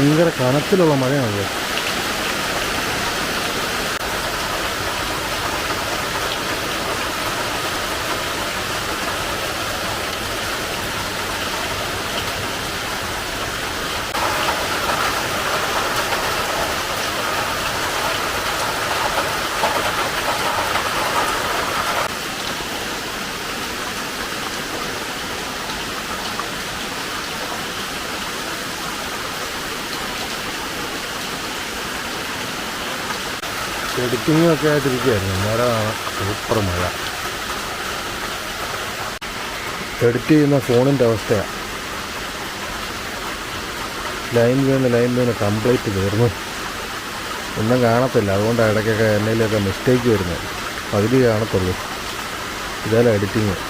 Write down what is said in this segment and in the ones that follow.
ഭയങ്കര കനത്തിലുള്ള മഴയാണല്ലോ എഡിറ്റിങ്ങും ഒക്കെ ആയിട്ടിരിക്കുകയായിരുന്നു. അന്നേരമാണ് സൂപ്പർ മഴ. എഡിറ്റ് ചെയ്യുന്ന ഫോണിന്റെ അവസ്ഥയാണ് ലൈൻ വീണ് ലൈൻ വീണ് കംപ്ലീറ്റ് തീർന്നു. ഒന്നും കാണത്തില്ല. അതുകൊണ്ടാണ് ഇടയ്ക്കൊക്കെ എന്നതിലൊക്കെ മിസ്റ്റേക്ക് വരുന്നത്. പകുതി കാണത്തുള്ളൂ. ഇതായാലും എഡിറ്റിങ്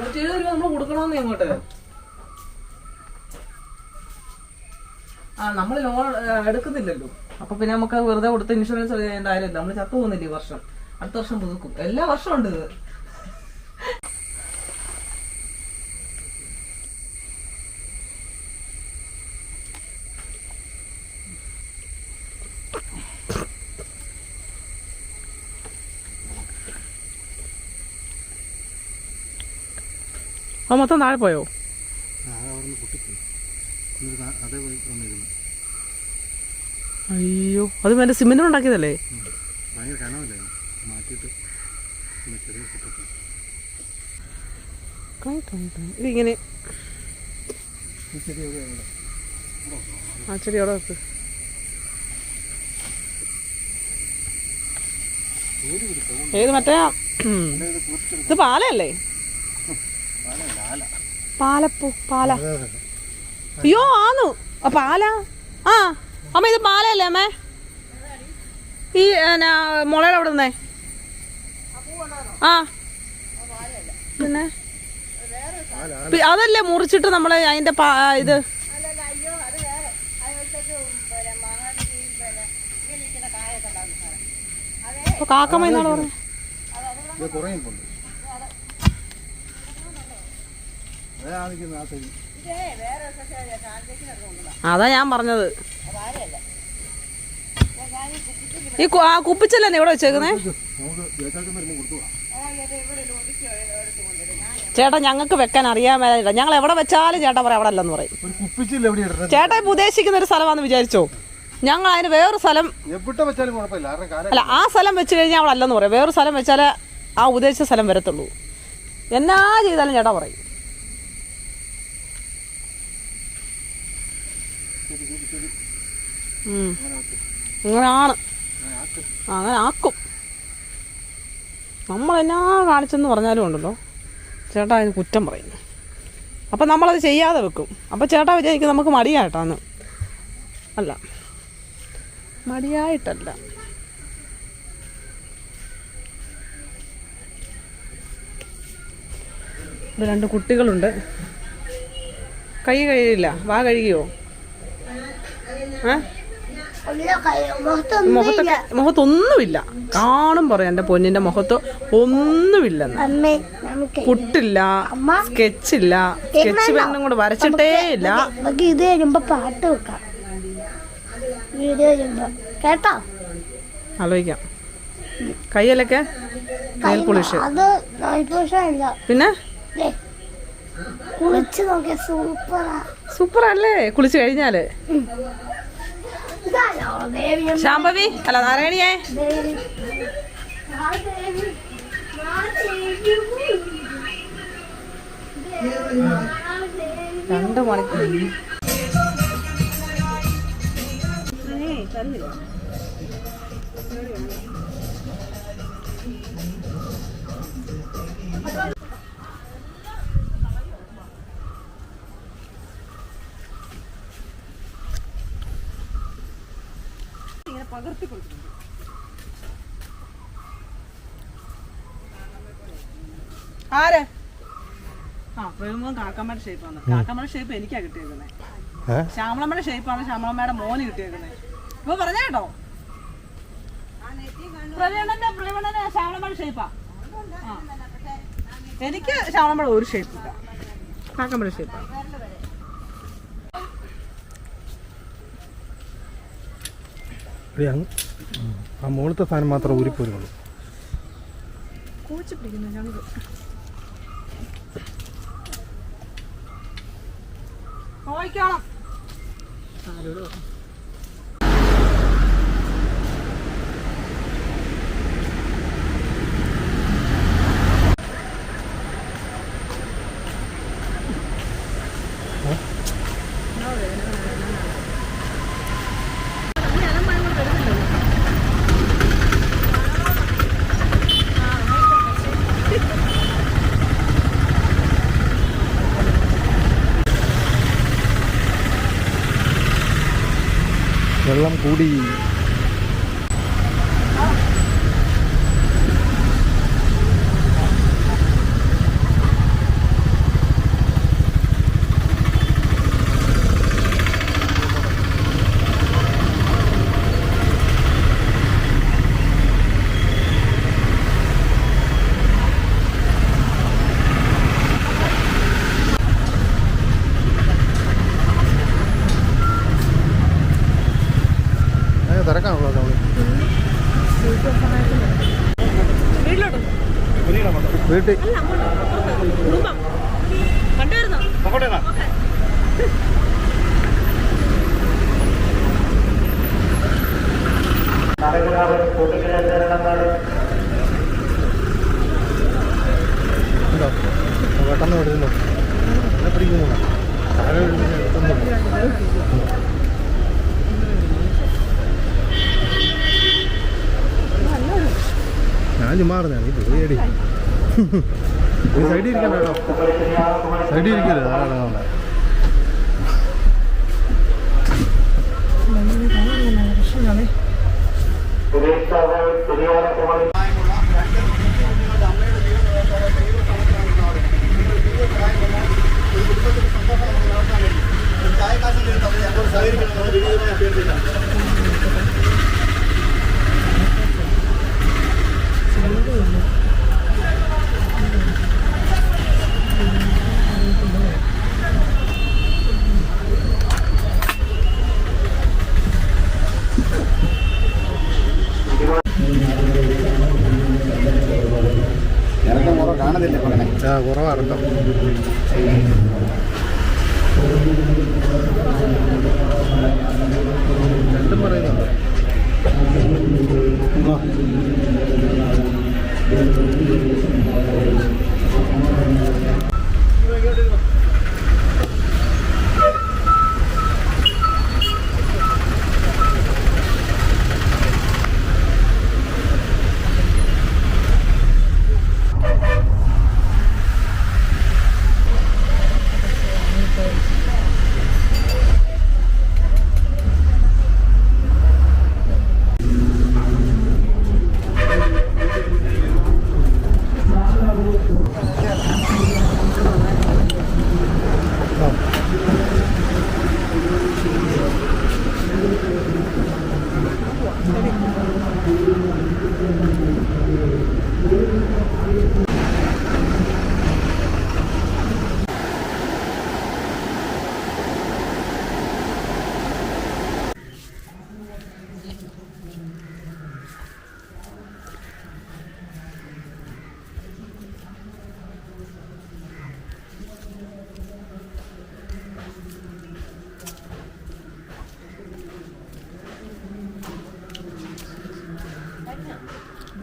നൂറ്റി രൂപ നമ്മൾ കൊടുക്കണമെന്ന് അങ്ങോട്ട് ആ നമ്മൾ ലോൺ എടുക്കുന്നില്ലല്ലോ. അപ്പൊ പിന്നെ നമുക്ക് വെറുതെ കൊടുത്ത് ഇൻഷുറൻസ് ചെയ്യേണ്ട കാര്യമില്ല. നമ്മൾ ചത്തു പോകുന്നില്ല ഈ വർഷം? അടുത്ത വർഷം പുതുക്കും എല്ലാ വർഷവും ഉണ്ട് ഇത്. ആ മൊത്തം താഴെ പോയോ? അയ്യോ അത് മറ്റേ സിമെന്റ് ഉണ്ടാക്കിയതല്ലേ? ഇതിങ്ങനെ. ആ ചെടി അവിടെ വെക്ക്. ഏത് മറ്റേ. ഇത് പാലയല്ലേ? പാലപ്പൂ പാല. അയ്യോ ആന്നു. പാല. ആ അമ്മ ഇത് പാലല്ലേ അമ്മേ? ഈ മുളയുടെ അവിടെ നിന്നേ. ആ. പിന്നെ? അതല്ലേ മുറിച്ചിട്ട് നമ്മൾ അതിന്റെ ഇത്. കാക്കമ്മ എന്നാണ് പറഞ്ഞത് ഇത് കുറേ ഉണ്ട് അതാ ഞാൻ പറഞ്ഞത്. ഈ ആ കുപ്പിച്ചല്ലേ ഇവിടെ വെച്ചേക്കുന്നേ? ചേട്ടാ ഞങ്ങൾക്ക് വെക്കാൻ അറിയാൻ മേല ഞങ്ങൾ എവിടെ വെച്ചാലും ചേട്ടാ പറയാം അവിടെ അല്ലെന്ന് പറയും ചേട്ടാ ഇപ്പൊ ഉദ്ദേശിക്കുന്ന ഒരു സ്ഥലമാണെന്ന് വിചാരിച്ചോ? ഞങ്ങൾ അതിന് വേറൊരു സ്ഥലം അല്ല ആ സ്ഥലം വെച്ച് കഴിഞ്ഞാൽ അവിടെ അല്ലെന്ന് പറയാം. വേറൊരു സ്ഥലം വെച്ചാലേ ആ ഉദ്ദേശിച്ച സ്ഥലം വരത്തുള്ളൂ. എന്നാ ചെയ്താലും ചേട്ടാ പറയും. അങ്ങനെയാണ് അങ്ങനെ ആക്കും. നമ്മളെന്നാ കാണിച്ചെന്ന് പറഞ്ഞാലും ഉണ്ടല്ലോ. ചേട്ടാ അതിന് കുറ്റം പറയുന്നു. അപ്പം നമ്മളത് ചെയ്യാതെ വെക്കും. അപ്പം ചേട്ടാ വിചാരിക്കും നമുക്ക് മടിയായിട്ടാന്ന്. അല്ല. മടിയായിട്ടല്ല. ഇവിടെ രണ്ട് കുട്ടികളുണ്ട്. കൈ കഴിയില്ല വാ കഴുകിയോ? ഏ? മുഖത്തൊക്കെ മുഖത്തൊന്നുമില്ല. കാണും പറയാം എന്റെ പൊന്നിന്റെ മുഖത്ത് ഒന്നുമില്ല പുട്ടില്ല സ്കെച്ച് സ്കെച്ചില്ല സ്കെച്ച് പെണ്ണും കൂടെ വരച്ചിട്ടേ ഇല്ല. ഇത് വരുമ്പോ പാട്ട് വെക്കാം. വീഡിയോ വരുമ്പോ കേട്ടോ? ആലോചിക്കാം. കയ്യിലൊക്കെ നെയിൽ പോളിഷ് പിന്നെ? കുളിച്ച് നോക്കിയ സൂപ്പറാ. സൂപ്പറല്ലേ? കുളിച്ച് കഴിഞ്ഞാൽ. ശാംഭവി അല്ല നാരായണിയേ. ദേവി. മണിക്കൂർ ദേവി ആ കൊടുക്കുന്നുണ്ട് ആര്? ആ പ്രേമം കാക്കമ്മയുടെ ഷേപ്പാണ് കാക്കമ്മയുടെ ഷേപ്പ് എനിക്കാ കിട്ടിയേക്കുന്നത് ശ്യാമളമ്മയുടെ ഷേപ്പാണ് ശ്യാമളമ്മയുടെ മോന് കിട്ടിയേക്കുന്നത് ഇപ്പൊ പറഞ്ഞ കേട്ടോ? പ്രവീണന്റെ പ്രവീണന്റെ ശ്യാമളമ്മയുടെ ഷേപ്പാ. എനിക്ക് ശ്യാമളമ്മയുടെ ഒരു ഷേപ്പ് ഇല്ല. കാക്കമ്മയുടെ ഷേപ്പാ അങ്ങ് ആ മുകളിലത്തെ സാധനം മാത്രം ഊരിപ്പോരുള്ളൂ കൂച്ചി പിടിക്കുന്ന ഞങ്ങൾ നോക്കണം വെള്ളം കൂടി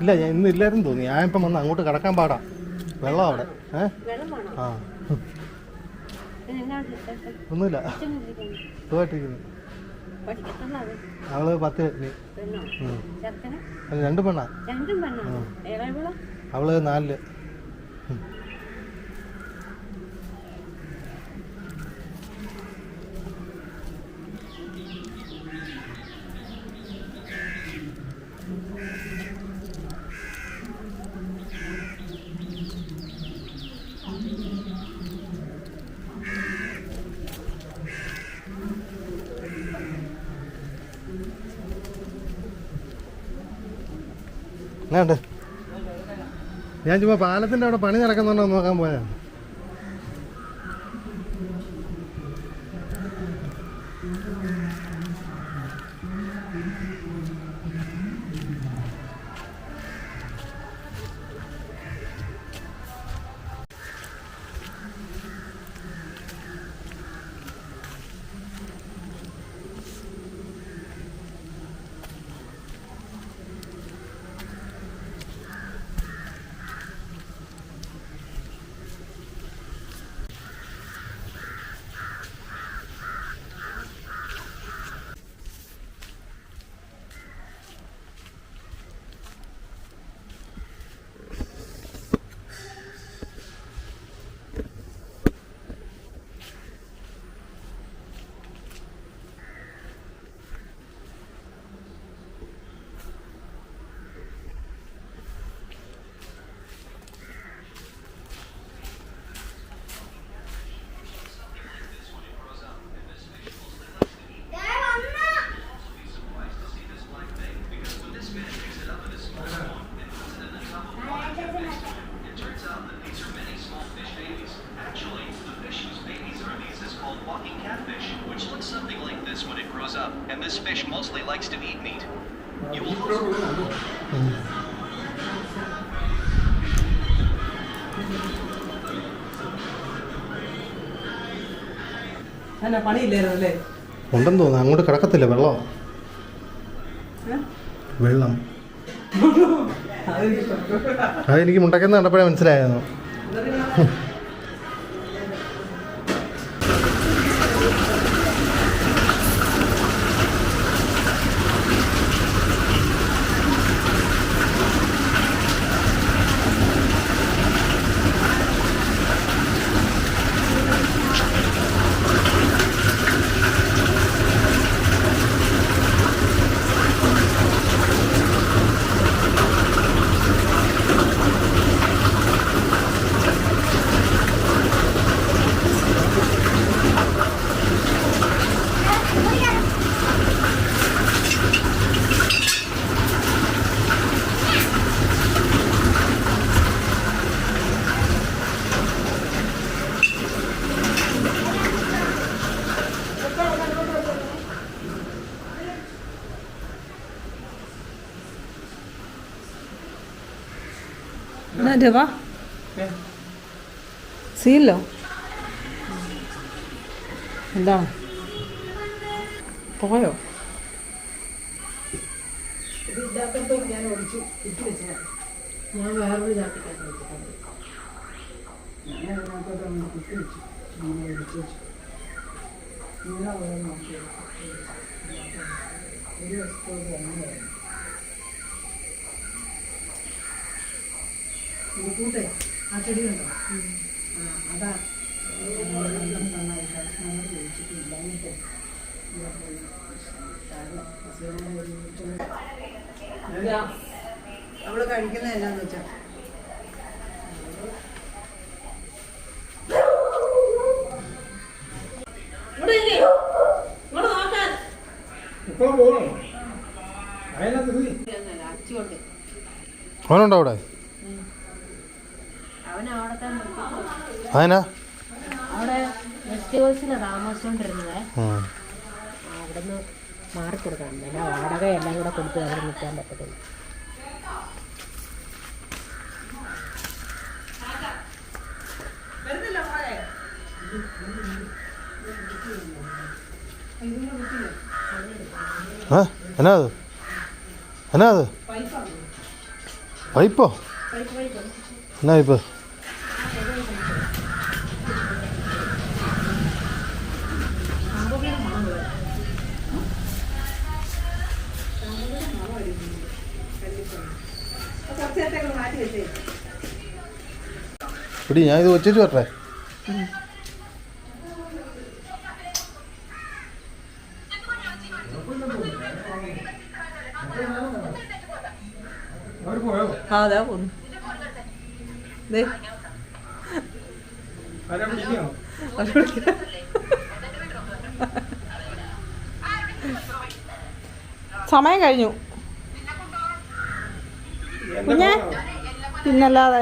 ഇല്ല ഞാൻ ഇന്ന് ഇല്ലായിരുന്നു തോന്നി ഞാൻ ഇപ്പം വന്ന് അങ്ങോട്ട് കിടക്കാൻ പാടാ. വെള്ളം അവിടെ. ഏ? ആ. ഒന്നുമില്ല. സുഖമായിട്ടിരിക്കുന്നു. അവൾ പത്ത് രണ്ട് പെണ്ണാ? അവൾ നാലിൽ. എന്നാണ്ട് ഞാൻ ചുമ്മാ പാലത്തിന്റെ അവിടെ പണി നടക്കുന്നുണ്ടോ നോക്കാൻ പോയാ എന്നാ പണിയില്ലായിരുന്നു അല്ലേ? ഉണ്ടെന്ന് തോന്നുന്നു. അങ്ങോട്ട് കിടക്കത്തില്ല വെള്ളം. വെള്ളം. അതെനിക്ക് മുണ്ടക്കുന്ന കണ്ടപ്പോഴേ മനസ്സിലായിരുന്നു ഒഴിച്ച് വെച്ചു ഇങ്ങനെ വെള്ളം നോക്കി ഒരു വശത്തോട്ട് അങ്ങനെയായിരുന്നു കൂട്ടെ ആ ചെടി കണ്ടോ? അതാ. നന്നായിട്ട് നമ്മൾ കഴിക്കുന്നത് എന്നാന്ന് വെച്ചാ. ഇവിടെ ഇല്ലേ? ഇങ്ങോട്ട് നോക്കാൻ. അച്ചുകൊണ്ട് അവനുണ്ടോ അവിടെ? അവിടെ അതിനാ അവിടെ താമസിച്ചോണ്ടിരുന്നത്. പിന്നെ വാടക എല്ലാം കൂടെ കൊടുത്ത് അവിടെ നിൽക്കാൻ പറ്റത്തില്ല. ആ എന്നാ അത്? എന്നാ അത്? പൈപ്പോ. എന്നാ പൈപ്പ് പിടി ഞാൻ ഇത് വെച്ചിട്ട് വരട്ടെ അതാ പോന്നു. ദേ. സമയം കഴിഞ്ഞു. പിന്നെ പിന്നല്ലാതെ.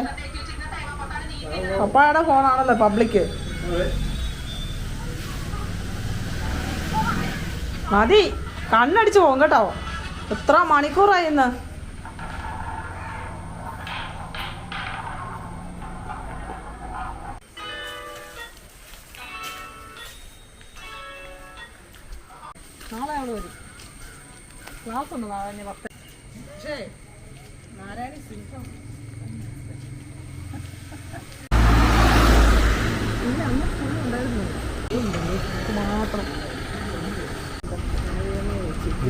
പപ്പായുടെ ഫോണാണല്ലോ പബ്ലിക്. മതി കണ്ണടിച്ചു പോകും കേട്ടോ. എത്ര മണിക്കൂറായി ഇന്ന്? നാളെ അവൾ വരും. ക്ലാസ് ഉണ്ട് നാളെ പത്ത്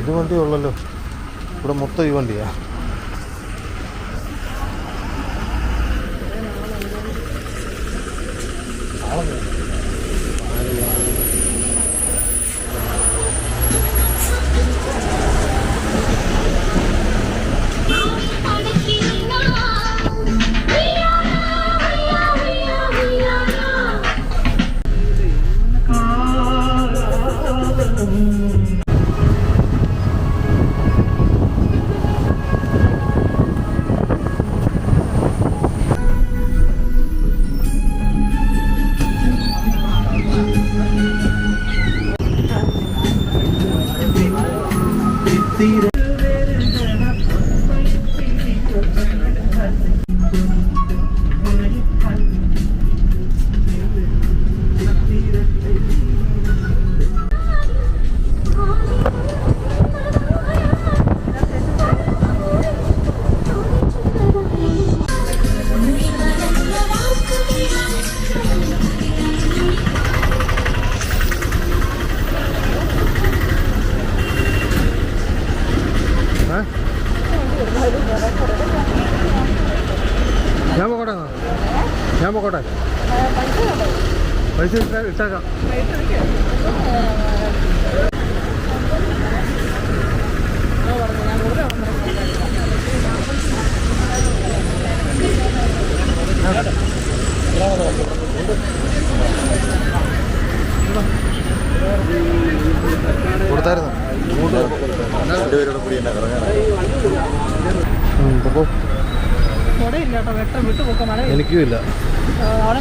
ഇത് വണ്ടി ഉള്ളല്ലോ. ഇവിടെ മൊത്തം ഈ വണ്ടിയാ. ഏ?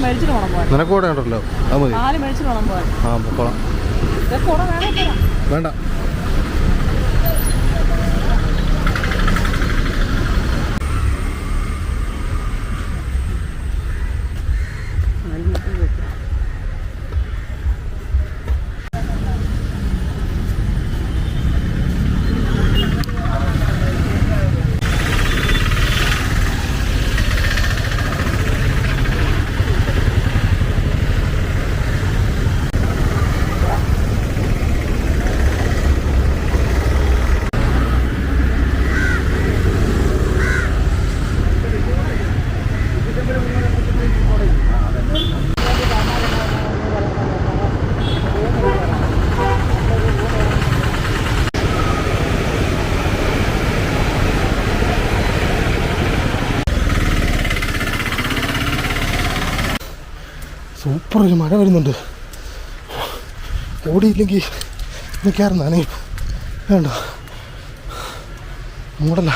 മേടിച്ചിട്ട് നിനക്ക് കൂടെ ഉണ്ടല്ലോ. അത് മതി. ആ പൊക്കോളാം വേണ്ട സൂപ്പർ ഒരു മഴ വരുന്നുണ്ട്. ഓടിയില്ലെങ്കിൽ നിൽക്കാറുണ്ട് നനയും. വേണ്ട. മൂടല്ല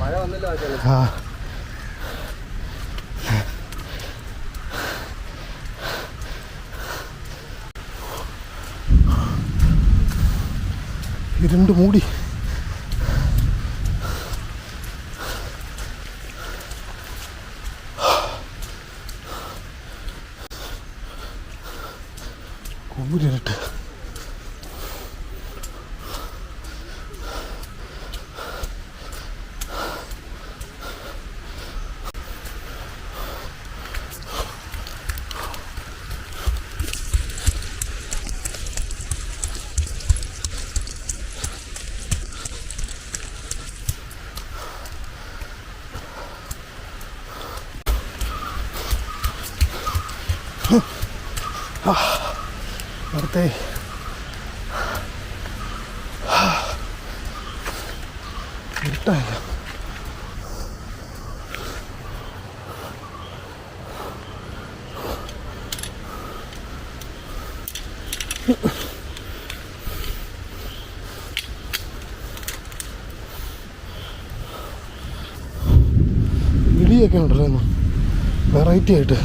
മഴ uh. ആ. ഇരുണ്ട് മൂടി. അടുത്തേ ഇരുട്ടായില്ല. ഇടിയൊക്കെ ഉണ്ടല്ലോ. വെറൈറ്റി ആയിട്ട്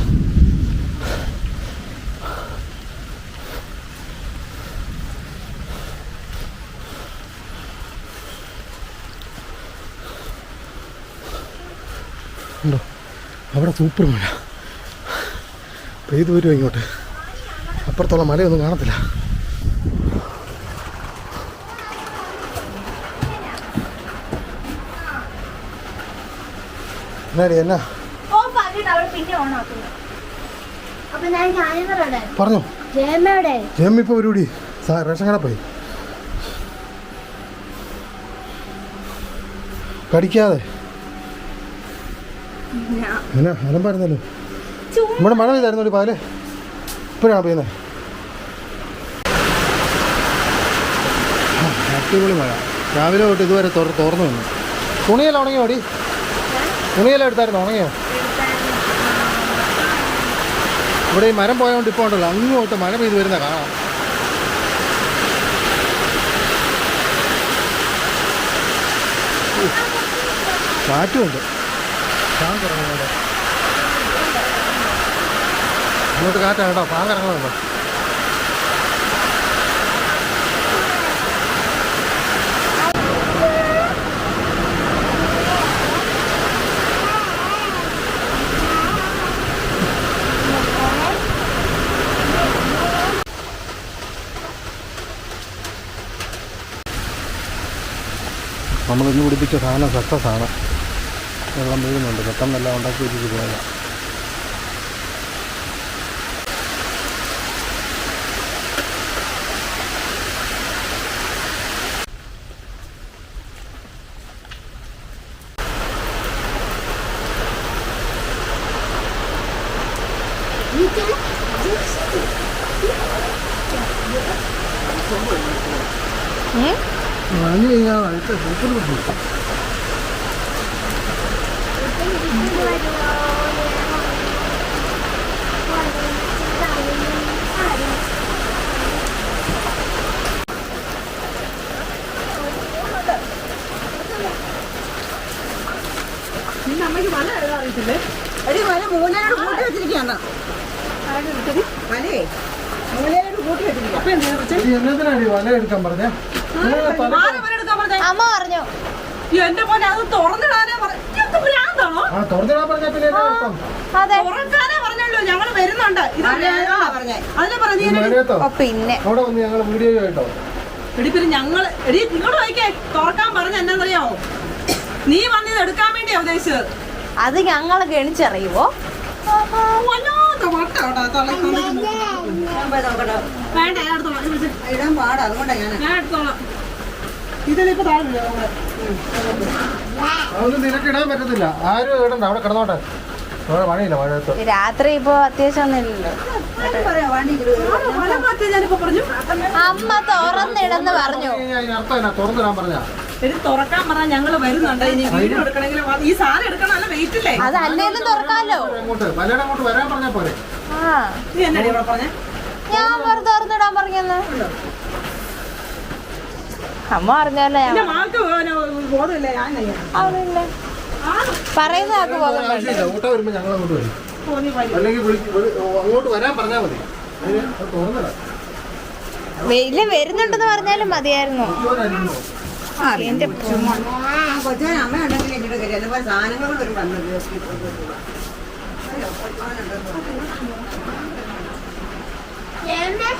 ഉണ്ടോ അവിടെ സൂപ്പർ മഴ. പെയ്തു വരുമോ ഇങ്ങോട്ട്? അപ്പുറത്തുള്ള മലയൊന്നും കാണത്തില്ല. എന്നാടി എന്നാ? പറഞ്ഞോ. ജെമ്മി ഇപ്പോൾ ഒരുകൂടി റേഷൻ കട പോയി. കടിക്കാതെ എന്നാ അലമ്പായിരുന്നല്ലോ ഇവിടെ മഴ പെയ്തായിരുന്നു ഒരു പാൽ ഇപ്പോഴാണ് പെയ്യുന്നത് അടിപൊളി മഴ. രാവിലെ തൊട്ട് ഇതുവരെ തുറ തുറന്നു വന്നു തുണിയെല്ലാം ഉണങ്ങിയോ അടി? തുണിയെല്ലാം എടുത്തായിരുന്നു? ഉണങ്ങിയോ? ഇവിടെ ഈ മരം പോയതുകൊണ്ട് ഇപ്പോൾ ഉണ്ടല്ലോ. അങ്ങോട്ട് മഴ പെയ്ത് വരുന്ന കാണാം. കാറ്റുമുണ്ട് ഫാൻ കറങ്ങുന്നുണ്ട്. അങ്ങോട്ട് കാറ്റാണ് കേട്ടോ നമ്മൾ ഇന്ന് പിടിപ്പിച്ച സാധനം സക്സസ് ആണ്. വെള്ളം വീഴുന്നുണ്ട്. പെട്ടെന്നെല്ലാം ഉണ്ടാക്കി വെച്ചിട്ട് പോയതാണ് മഞ്ഞ് കഴിഞ്ഞാൽ അടുത്ത സൂപ്പർ കിട്ടും നിന്റെ അമ്മയ്ക്ക് വല എഴുതാൻ അറിയത്തില്ലേ എടി വല മൂലയോട് കൂട്ടി വെച്ചിരിക്കുകയാണ്. വലേ മൂലയോട് കൂട്ടി വെച്ചിരിക്കുക അപ്പൊ എന്ത് ചെയ്തു? ഇത് എന്നതിനാടി വല എടുക്കാൻ പറഞ്ഞേ? അമ്മ പറഞ്ഞു. എന്റെ പോലെ അത് തുറന്നിടാനേ പറഞ്ഞു ഇതൊക്കെ ആ തുറന്നിടാൻ പറഞ്ഞ പിന്നെ തുറക്കാനേ പറഞ്ഞല്ലോ ഞങ്ങൾ വരുന്നുണ്ട്. പിന്നെ. അവിടെ വന്ന് ഞങ്ങൾ വീഡിയോ കേട്ടോ എടി പിന്നെ ഞങ്ങൾ എടി ഇങ്ങോട്ട് നോക്കിയേ തുറക്കാൻ പറഞ്ഞ എന്നാന്നറിയാമോ നീ വന്നിത് എടുക്കാൻ വേണ്ടിയാ ഉദ്ദേശിച്ചത്. അത് ഞങ്ങൾ ഗണിച്ചറിയുമോ. നിനക്കിടാൻ പറ്റത്തില്ല. ആരും ഇടണ്ട അവിടെ കിടന്നോട്ടെ. മഴയത്ത്. രാത്രി ഇപ്പൊ അത്യാവശ്യം അമ്മ തുറന്നിടന്ന് പറഞ്ഞു. തുറന്നിടാൻ പറഞ്ഞ? ഇത് തുറക്കാൻ പറഞ്ഞാൽ ഞങ്ങൾ വരുന്നുണ്ട്. ഇനി വീഡിയോ എടുക്കണമെങ്കിൽ വാ- ഈ സാധനം എടുക്കണം നല്ല വെയിറ്റ് ഇല്ലേ? അത് അല്ലേലും തുറക്കാലോ. അങ്ങോട്ട് വരാൻ പോരെ. നീ എന്നടി ഇവിടെ പറഞ്ഞേ? ഞാൻ വെറുതെ തുറന്നിടാൻ പറഞ്ഞെന്ന്. അമ്മ പറഞ്ഞല്ലേ എന്റെ ബോധമില്ല ഞാൻ ചെയ്യണം. അവിടെ പറയുന്ന ആൾക്ക് ബോധം വേണ്ട. ആവശ്യമില്ല ഊട്ട വരുമ്പോൾ ഞങ്ങൾ അങ്ങോട്ട് വരും. തോന്നി വരും അല്ലെങ്കിൽ വിളി- അങ്ങോട്ട് വരാൻ പറഞ്ഞാൽ മതി. അതിന് അത് തുറന്നിടാം. വെയിൽ വരുന്നുണ്ടെന്ന് പറഞ്ഞാലും മതിയായിരുന്നു. എന്റെ കൊച്ചാൻ അമ്മ ഉണ്ടെങ്കിൽ എന്നിട്ട് കയറി അതുപോലെ സാധനങ്ങൾ വരും വന്നത് ഏമ്മേ